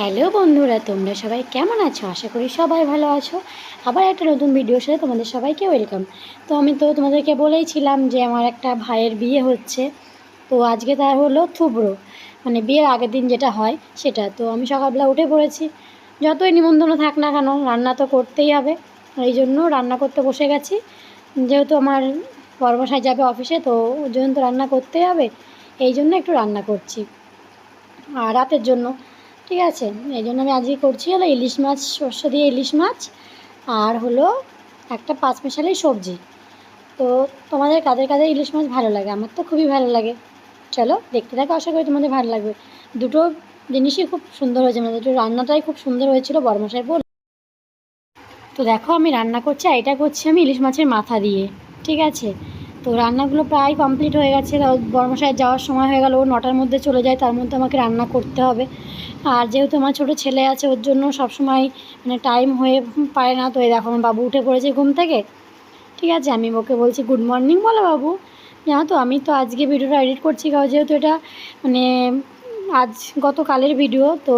Hello বন্ধুরা, তোমরা সবাই কেমন আছো? আশা করি সবাই ভালো আছো। আবার একটা নতুন ভিডিওর সাথে তোমাদের সবাইকে ওয়েলকাম। তো আমি তো তোমাদেরকে বলেইছিলাম যে আমার একটা ভাইয়ের বিয়ে হচ্ছে। তো আজকে তার হলো থুবড়ো। মানে বিয়ের আগের দিন যেটা হয় সেটা। তো আমি সকালবেলা উঠে পড়েছি। যতই নিমন্ত্রণ থাক না কেন, রান্না তো করতেই হবে। এই জন্য রান্না করতে বসে গেছি। যেহেতু আমার বর্মশাই যাবে অফিসে, তো ওর জন্য তো রান্না করতেই হবে। এই জন্য একটু রান্না করছি। আর রাতের জন্য ঠিক আছে এই জন্য আমি আজকে করছি হলো ইলিশ মাছ, সর্ষে দিয়ে ইলিশ মাছ, আর হলো একটা পাঁচ মিশালি সবজি। তো তোমাদের কাদের কাদের ইলিশ মাছ ভালো লাগে? আমার তো খুবই ভালো লাগে। চলো দেখতে থাকো, আশা করি তোমাদের ভালো লাগবে। দুটো জিনিসই খুব সুন্দর হয়েছে মানে দুটো রান্নাটাই খুব সুন্দর হয়েছিল, বড়মশাই বল তো দেখো আমি রান্না করছি এটা করছি আমি ইলিশ মাছের মাথা দিয়ে। ঠিক আছে? তো রান্নাগুলো প্রায় কমপ্লিট হয়ে গেছে। বর্মশায় যাওয়ার সময় হয়ে গেল, ও নটার মধ্যে চলে যায়, তার মধ্যে আমাকে রান্না করতে হবে। আর যেহেতু আমার ছোটো ছেলে আছে, ওর জন্য সবসময় মানে টাইম হয়ে পারে না। তো এই দেখো, আমার বাবু উঠে পড়েছে ঘুম থেকে। ঠিক আছে, আমি ওকে বলছি গুড মর্নিং বলো বাবু। জানো তো, আমি তো আজকে ভিডিওটা এডিট করছি, কারণ যেহেতু এটা মানে আজ গতকালের ভিডিও তো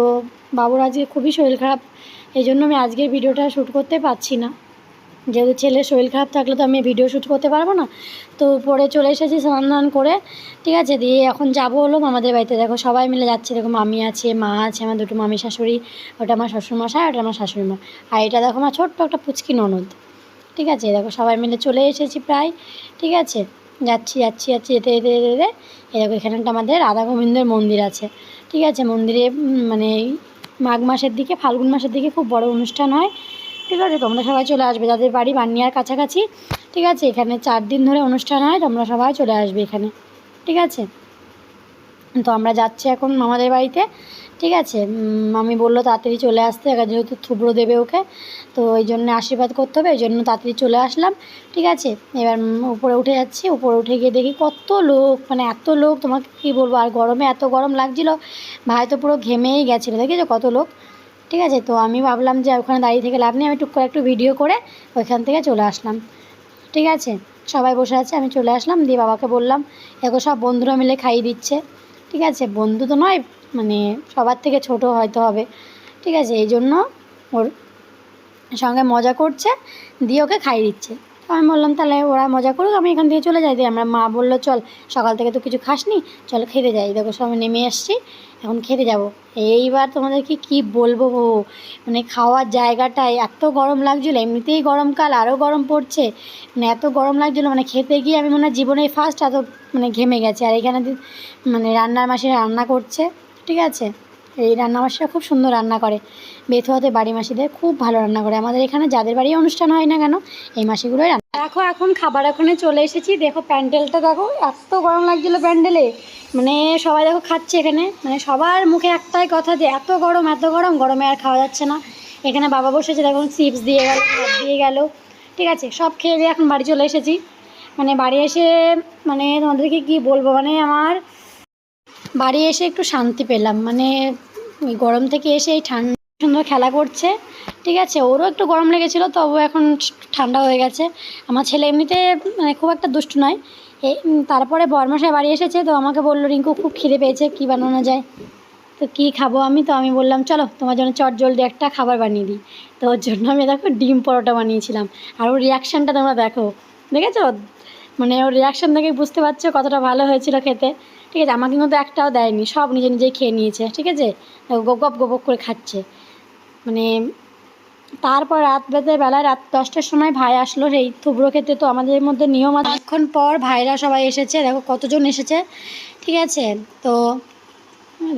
বাবুর আজকে খুবই শরীর খারাপ। এই জন্য আমি আজকের ভিডিওটা শ্যুট করতে পারছি না। যেহেতু ছেলের শরীর খারাপ থাকলে তো আমি ভিডিও শ্যুট করতে পারব না। তো পরে চলে এসেছি স্নান ধান করে, ঠিক আছে? দিয়ে এখন যাব হলো আমাদের বাড়িতে। দেখো, সবাই মিলে যাচ্ছে। দেখো, মামি আছে, মা আছে, আমার দুটো মামি শাশুড়ি, ওটা আমার শ্বশুরমশাই, ওটা আমার শাশুড়ি মা আর এটা দেখো, আমার ছোট্ট একটা পুচকি ননদ। ঠিক আছে? দেখো, সবাই মিলে চলে এসেছি প্রায়। ঠিক আছে? যাচ্ছি যাচ্ছি যাচ্ছি, যেতে যেতে যেতে যেতে। দেখো, এখানে একটা আমাদের রাধা গোবিন্দের মন্দির আছে। ঠিক আছে? মন্দিরে মানে মাঘ মাসের দিকে, ফাল্গুন মাসের দিকে খুব বড় অনুষ্ঠান হয়। ঠিক আছে? তোমরা সবাই চলে আসবে। যাদের বাড়ি বানিয়ার কাছাকাছি, ঠিক আছে? এখানে চার দিন ধরে অনুষ্ঠান হয়, তোমরা সবাই চলে আসবে এখানে, ঠিক আছে? তো আমরা যাচ্ছি এখন মামাদের বাড়িতে, ঠিক আছে? মামি বলল তাড়াতাড়ি চলে আসতে যেহেতু থুবড়ো দেবে ওকে, তো ওই জন্য আশীর্বাদ করতে হবে ওই জন্য তাড়াতাড়ি চলে আসলাম, ঠিক আছে? এবার উপরে উঠে যাচ্ছি, উপরে উঠে গিয়ে দেখি কত লোক মানে এত লোক, তোমাকে কী বলব? আর গরমে এত গরম লাগছিল, ভাই তো পুরো ঘেমেই গেছিল, দেখেছ কত লোক? ঠিক আছে? তো আমি ভাবলাম যে ওখানে দাঁড়িয়ে থেকে লাভ নেই, আমি টুক করে একটু ভিডিও করে ওইখান থেকে চলে আসলাম। ঠিক আছে? সবাই বসে আছে, আমি চলে আসলাম, দিয়ে বাবাকে বললাম এখন সব বন্ধুরা মিলে খাইয়ে দিচ্ছে। ঠিক আছে? বন্ধু তো নয় মানে সবার থেকে ছোট হয়তো হবে। ঠিক আছে? এই জন্য ওর সঙ্গে মজা করছে, দিয়ে ওকে খাইয়ে দিচ্ছে। তো আমি বললাম, তাহলে ওরা মজা করুক, আমি এখান থেকে চলে যাই। দিয়ে আমরা মা বলল, চল, সকাল থেকে তো কিছু খাসনি, চল খেতে যাই। দেখো, সবাই নেমে এসছি এখন খেতে যাব। এইবার তোমাদেরকে কি বলব মানে খাওয়ার জায়গাটায় এত গরম লাগছিল, এমনিতেই গরমকাল আরও গরম পড়ছে। মানে এত গরম লাগছিল মানে খেতে গিয়ে আমি মনে হয় জীবনে ফার্স্ট এত মানে ঘেমে গেছে। আর এখানে মানে রান্নার মাসে রান্না করছে, ঠিক আছে? এই রান্না মাসিরা খুব সুন্দর রান্না করে। বেথুয়াতে বাড়ি মাসিদের খুব ভালো রান্না করে। আমাদের এখানে যাদের বাড়ি অনুষ্ঠান হয় না কেন, এই মাসিগুলোই রান্না দেখো, এখন খাবার ওখানে চলে এসেছি। দেখো, প্যান্ডেলটা দেখো, এত গরম লাগছিল প্যান্ডেলে। মানে সবাই দেখো খাচ্ছে এখানে। মানে সবার মুখে একটাই কথা যে, এত গরম এত গরম, গরমে আর খাওয়া যাচ্ছে না। এখানে বাবা বসেছে দেখুন চিপস দিয়ে গেল দিয়ে গেল। ঠিক আছে, সব খেয়ে দিয়ে এখন বাড়ি চলে এসেছি। মানে বাড়ি এসে মানে তোমাদেরকে কি বলব? মানে আমার বাড়ি এসে একটু শান্তি পেলাম। মানে গরম থেকে এসে এই ঠান্ডা সুন্দর খেলা করছে। ঠিক আছে, ওরও একটু গরম লেগেছিলো তবু এখন ঠান্ডা হয়ে গেছে। আমার ছেলে এমনিতে মানে খুব একটা দুষ্টু নয়। তারপরে বরমাসায় বাড়ি এসেছে, তো আমাকে বলল, রিঙ্কু, খুব খিদে পেয়েছে, কী বানানো যায়? তো কী খাব আমি? তো আমি বললাম, চলো, তোমার জন্য চট জলদি একটা খাবার বানিয়ে দিই। তো ওর জন্য আমি দেখো ডিম পরোটা বানিয়েছিলাম। আর ওর রিয়াকশানটা তোমরা দেখো। দেখেছ? মানে ওর রিয়াকশান দেখে বুঝতে পারছ কতটা ভালো হয়েছিল খেতে। ঠিক আছে, আমাকে কিন্তু একটাও দেয়নি, সব নিজে নিজেই খেয়ে নিয়েছে, ঠিক আছে? গপ গপ করে খাচ্ছে। মানে তারপর রাত বেতে বেলায় রাত দশটার সময় ভাই আসলো সেই থুবড়ো খেতে, তো আমাদের মধ্যে নিয়ম আছে। অনেকক্ষণ পর ভাইরা সবাই এসেছে, দেখো কতজন এসেছে, ঠিক আছে? তো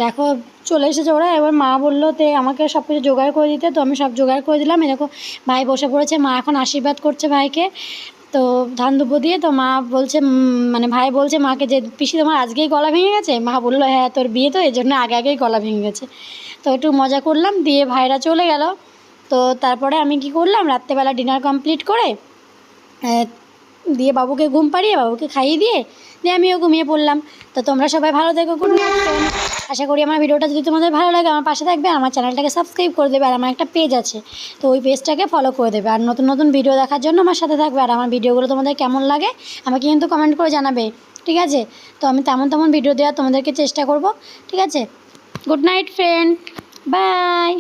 দেখো চলে এসেছে ওরা, এবার মা বলল, তে, আমাকে সব কিছু জোগাড় করে দিতে। তো আমি সব জোগাড় করে দিলাম দেখো ভাই বসে পড়েছে, মা এখন আশীর্বাদ করছে ভাইকে। তো ধান দুপো দিয়ে তো মা বলছে মানে ভাই বলছে মাকে যে, পিসি তোমার আজকেই গলা ভেঙে গেছে? মা বলল হ্যাঁ তোর বিয়ে তো এই জন্য আগে আগেই গলা ভেঙে গেছে। তো একটু মজা করলাম, দিয়ে ভাইরা চলে গেল। তো তারপরে আমি কি করলাম, রাত্রেবেলা ডিনার কমপ্লিট করে দিয়ে বাবুকে ঘুম পাড়িয়ে, বাবুকে খাইয়ে দিয়ে দিয়ে আমিও ঘুমিয়ে পড়লাম। তো তোমরা সবাই ভালো থেকো, গুড আশা করি আমার ভিডিওটা যদি তোমাদের ভালো লাগে, আমার পাশে থাকবে আমার চ্যানেলটাকে সাবস্ক্রাইব করে দেবে, আর আমার একটা পেজ আছে। তো ওই পেজটাকে ফলো করে দেবে। আর নতুন নতুন ভিডিও দেখার জন্য আমার সাথে থাকবে, আর আমার ভিডিওগুলো তোমাদের কেমন লাগে, আমাকে কিন্তু কমেন্ট করে জানাবে। ঠিক আছে? তো আমি তেমন তেমন ভিডিও দেওয়ার তোমাদেরকে চেষ্টা করব। ঠিক আছে? Good night friend by